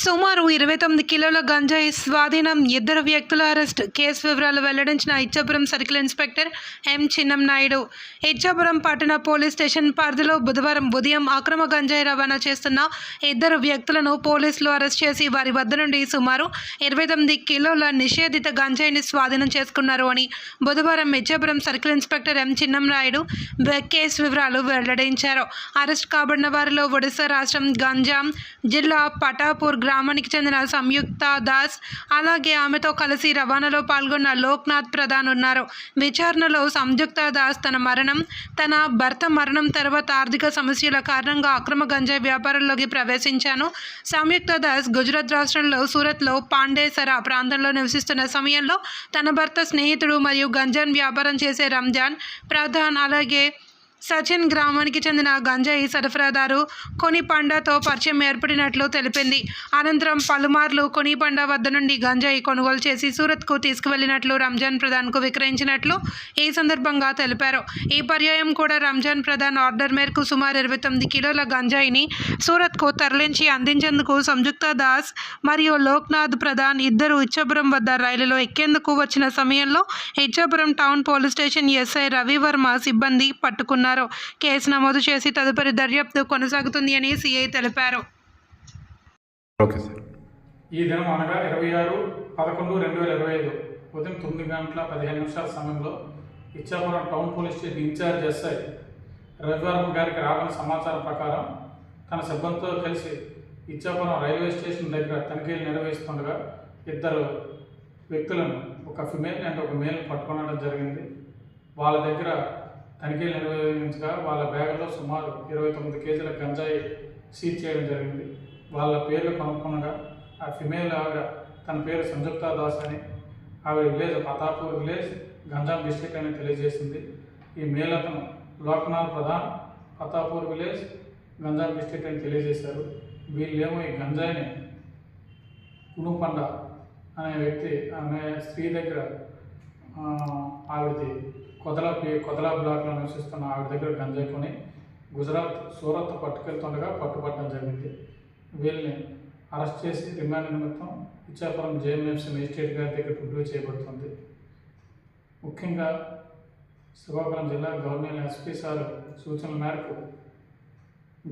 సుమారు ఇరవై తొమ్మిది కిలోల గంజాయి స్వాధీనం ఇద్దరు వ్యక్తుల అరెస్ట్. కేసు వివరాలు వెల్లడించిన Ichchapuram circle inspector M Chinnam Naidu. Ichchapuram పట్టణ పోలీస్ స్టేషన్ పరిధిలో బుధవారం ఉదయం అక్రమ గంజాయి రవాణా చేస్తున్న ఇద్దరు వ్యక్తులను పోలీసులు అరెస్ట్ చేసి వారి వద్ద నుండి సుమారు ఇరవై తొమ్మిది కిలోల నిషేధిత గంజాయిని స్వాధీనం చేసుకున్నారు అని బుధవారం Ichchapuram circle inspector M Chinnam Naidu case వివరాలు వెల్లడించారు. అరెస్ట్ కాబడిన వారిలో ఒడిశా రాష్ట్రం గంజాం జిల్లా పటాపూర్ గ్రామానికి చెందిన సంయుక్త దాస్ అలాగే ఆమెతో కలిసి రవాణాలో పాల్గొన్న లోక్నాథ్ ప్రధాన్ ఉన్నారు. విచారణలో సంయుక్త దాస్ తన మరణం తన భర్త మరణం తర్వాత ఆర్థిక సమస్యల కారణంగా అక్రమ గంజాయి వ్యాపారంలోకి ప్రవేశించాను. సంయుక్త దాస్ గుజరాత్ రాష్ట్రంలో సూరత్లో పాండేసరా ప్రాంతంలో నివసిస్తున్న సమయంలో తన భర్త స్నేహితుడు మరియు గంజాన్ వ్యాపారం చేసే రంజాన్ ప్రధాన్ అలాగే సచిన్ గ్రామానికి చెందిన గంజాయి సరఫరాదారు కొనిపండతో పరిచయం ఏర్పడినట్లు తెలిపింది. అనంతరం పలుమార్లు కొనిపండ వద్ద నుండి గంజాయి కొనుగోలు చేసి సూరత్కు తీసుకువెళ్ళినట్లు రంజాన్ ప్రధాన్కు విక్రయించినట్లు ఈ సందర్భంగా తెలిపారు. ఈ పర్యాయం కూడా రంజాన్ ప్రధాన్ ఆర్డర్ మేరకు సుమారు ఇరవై తొమ్మిది కిలోల గంజాయిని సూరత్కు తరలించి అందించేందుకు సంయుక్త దాస్ మరియు లోక్నాథ్ ప్రధాన్ ఇద్దరు ఇచ్చాపురం వద్ద రైలులో ఎక్కేందుకు వచ్చిన సమయంలో Ichchapuram town police station SI Ravivarma సిబ్బంది పట్టుకున్నారు. కేసు నమోదు చేసి తదుపరి దర్యాప్తు కొనసాగుతుంది అని సిఐ తెలిపారు. Okay sir. ఈ దినం అనగా ఇరవై ఆరు పదకొండు రెండు వేల ఇరవై ఐదు ఉదయం తొమ్మిది గంటల పదిహేను నిమిషాల సమయంలో Ichchapuram town police station in-charge SI Ravivarma గారికి రాబడిన సమాచారం ప్రకారం తన సిబ్బందితో కలిసి ఇచ్చాపురం రైల్వే స్టేషన్ దగ్గర తనిఖీలు నిర్వహిస్తుండగా ఇద్దరు వ్యక్తులను ఒక ఫిమేల్ అండ్ ఒక మేల్ పట్టుకోవడం జరిగింది. వాళ్ళ దగ్గర తనిఖీలు నిర్వహించగా వాళ్ళ బ్యాగులో సుమారు ఇరవై తొమ్మిది కేజీల గంజాయి సీజ్ చేయడం జరిగింది. వాళ్ళ పేర్లు కనుక్కునగా ఆ ఫిమేల్ ఆవిడ తన పేరు సంయుక్త దాస్ అని ఆవిడ village Fatapur village Ganjam district అని తెలియజేసింది. ఈ మేల్ అతను లోక్నాథ్ ప్రధాన్ ఫతాపూర్ విలేజ్ గంజాం డిస్టిక్ అని తెలియజేశారు. వీళ్ళేమో ఈ గంజాయిని కునుపండ అనే వ్యక్తి అనే స్త్రీ దగ్గర ఆవిడది కొదలా కొదలా బ్లాక్లో నివసిస్తున్న ఆవిడ దగ్గర గంజాయి కొని గుజరాత్ సూరత్ పట్టుకెళ్తుండగా పట్టుబట్టడం జరిగింది. వీళ్ళని అరెస్ట్ చేసి రిమాండ్ నిమిత్తం ఇచ్చాపురం జేఎంఎఫ్సి మేజిస్ట్రేట్ గారి దగ్గర రివ్యూ చేయబడుతుంది. ముఖ్యంగా శ్రీకాకుళం జిల్లా గవర్నర్ ఎస్పీ సార్ సూచనల మేరకు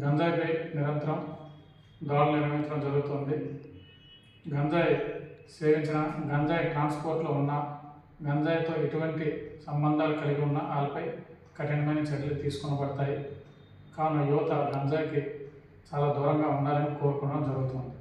గంజాయిపై నిరంతరం దాడులు నిర్వహించడం జరుగుతుంది. గంజాయి సేవించిన గంజాయి ట్రాన్స్పోర్ట్లో ఉన్న గంజాయితో ఎటువంటి సంబంధాలు కలిగి ఉన్న వాళ్ళపై కఠినమైన చర్యలు తీసుకొనబడతాయి. కావున యువత గంజాయికి చాలా దూరంగా ఉండాలని కోరుకోవడం జరుగుతుంది.